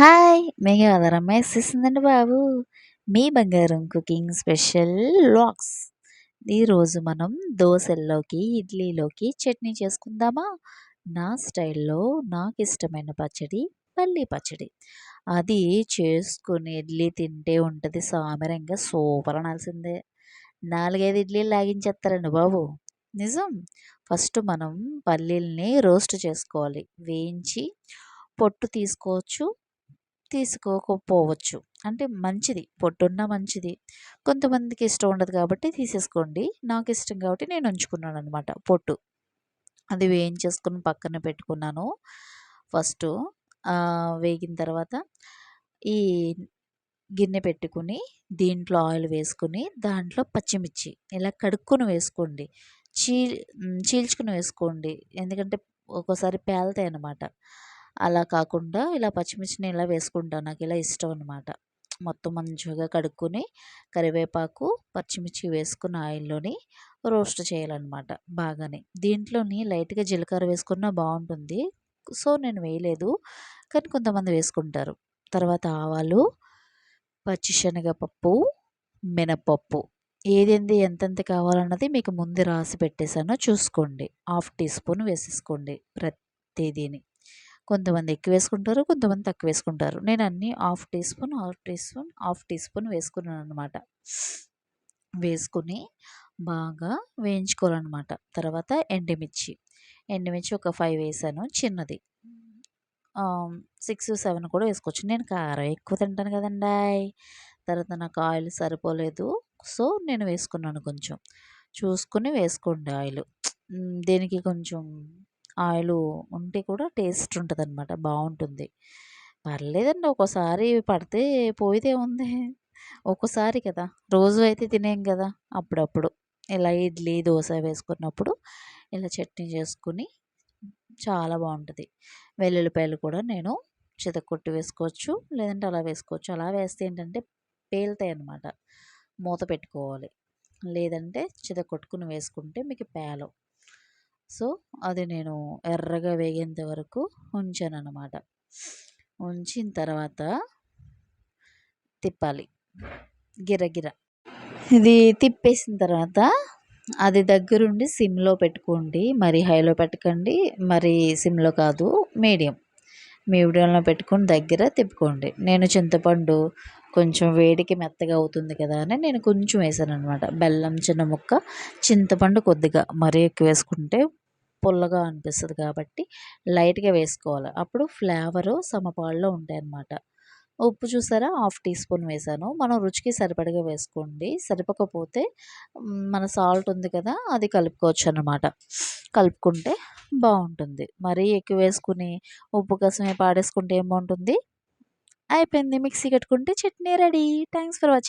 Hi మీకు ఆధారమ్మ వేసేసిందండి బాబు. మీ బంగారం cooking special lakhs. ఈరోజు మనం దోశల్లోకి ఇడ్లీలోకి చట్నీ చేసుకుందామా? నా స్టైల్లో నాకు ఇష్టమైన పచ్చడి పల్లీ పచ్చడి. అది చేసుకుని ఇడ్లీ తింటే ఉంటుంది సామరంగా సూపర్ అనాల్సిందే. నాలుగైదు ఇడ్లీలు లాగించేస్తారండి బాబు? నిజం. ఫస్ట్ మనం పల్లీల్ని రోస్ట్ చేసుకోవాలి. వేయించి పొట్టు తీసుకోవచ్చు. తీసుకోకపోవచ్చు. అంటే మంచిది. పొట్టున్న మంచిది. కొంతమందికి ఇష్టం ఉండదు కాబట్టి తీసేసుకోండి. నాకు ఇష్టం కాబట్టి నేను ఉంచుకున్నాను అనమాట పొట్టు. అది వేయించేసుకుని పక్కన పెట్టుకున్నాను. ఫస్ట్ వేగిన తర్వాత ఈ గిన్నె పెట్టుకుని దీంట్లో ఆయిల్ వేసుకుని దాంట్లో పచ్చిమిర్చి. ఇలా కడుక్కొని వేసుకోండి. చీ చీల్చుకుని వేసుకోండి. ఎందుకంటే ఒక్కోసారి పేలుతాయి అన్నమాట అలా కాకుండా ఇలా పచ్చిమిర్చిని ఇలా వేసుకుంటాను. నాకు ఇలా ఇష్టం అనమాట మొత్తం మంచిగా కడుక్కొని కరివేపాకు పచ్చిమిర్చి వేసుకున్న ఆయిల్లోని రోస్ట్ చేయాలన్నమాట బాగానే. దీంట్లోని లైట్గా జీలకర్ర వేసుకున్నా బాగుంటుంది. సో నేను వేయలేదు. కానీ కొంతమంది వేసుకుంటారు. తర్వాత ఆవాలు పచ్చిశనగపప్పు మినపప్పు. ఏదేంది ఎంతెంత కావాలన్నది మీకు ముందు రాసి పెట్టేశానో. చూసుకోండి. హాఫ్ టీ స్పూన్ వేసేసుకోండి ప్రతిదీని. కొంతమంది ఎక్కువ వేసుకుంటారు కొంతమంది తక్కువ వేసుకుంటారు. నేను అన్నీ half teaspoon half teaspoon half teaspoon వేసుకున్నాను అనమాట వేసుకుని బాగా వేయించుకోవాలన్నమాట. తర్వాత ఎండుమిర్చి. ఎండుమిర్చి ఒక ఫైవ్ వేసాను చిన్నది. సిక్స్ సెవెన్ కూడా వేసుకోవచ్చు. నేను కారం ఎక్కువ తింటాను కదండి తర్వాత నాకు ఆయిల్ సరిపోలేదు. సో నేను వేసుకున్నాను కొంచెం. చూసుకుని వేసుకోండి ఆయిల్. దీనికి కొంచెం ఆయిల్ ఉంటే కూడా టేస్ట్ ఉంటుంది అనమాట బాగుంటుంది. పర్లేదండి ఒక్కోసారి పడితే పోయితే ఉంది. ఒక్కోసారి కదా రోజు అయితే తినేం కదా అప్పుడప్పుడు. ఇలా ఇడ్లీ దోశ వేసుకున్నప్పుడు ఇలా చట్నీ చేసుకుని చాలా బాగుంటుంది. వెల్లుల్లిపాయలు కూడా నేను చితకొట్టి వేసుకోవచ్చు లేదంటే అలా వేసుకోవచ్చు. అలా వేస్తే ఏంటంటే పేలుతాయి అన్నమాట మూత పెట్టుకోవాలి. లేదంటే చితకొట్టుకుని వేసుకుంటే మీకు పేలవు. సో అది నేను ఎర్రగా వేగేంత వరకు ఉంచాను అనమాట ఉంచిన తర్వాత తిప్పాలి. గిరగిర ఇది తిప్పేసిన తర్వాత అది దగ్గరుండి సిమ్లో పెట్టుకోండి. మరి హైలో పెట్టకండి. మరి సిమ్లో కాదు మీడియం. మీడియంలో పెట్టుకొని దగ్గర తిప్పుకోండి. నేను చింతపండు కొంచెం వేడికి మెత్తగా అవుతుంది కదా అని నేను కొంచెం వేసాను అనమాట బెల్లం చిన్న ముక్క చింతపండు కొద్దిగా. మరీ ఎక్కువ వేసుకుంటే పుల్లగా అనిపిస్తుంది కాబట్టి లైట్గా వేసుకోవాలి. అప్పుడు ఫ్లేవరు సమపాల్లో ఉంటాయి అన్నమాట ఉప్పు చూసారా? హాఫ్ టీ స్పూన్ వేసాను. మనం రుచికి సరిపడగా వేసుకోండి. సరిపోకపోతే మన సాల్ట్ ఉంది కదా అది కలుపుకోవచ్చు అనమాట కలుపుకుంటే బాగుంటుంది. మరీ ఎక్కువ వేసుకుని ఉప్పు కసమే పాడేసుకుంటే ఏం బాగుంటుంది? అయిపోయింది. మిక్సీ కట్టుకుంటే chutney ready. Thanks for watching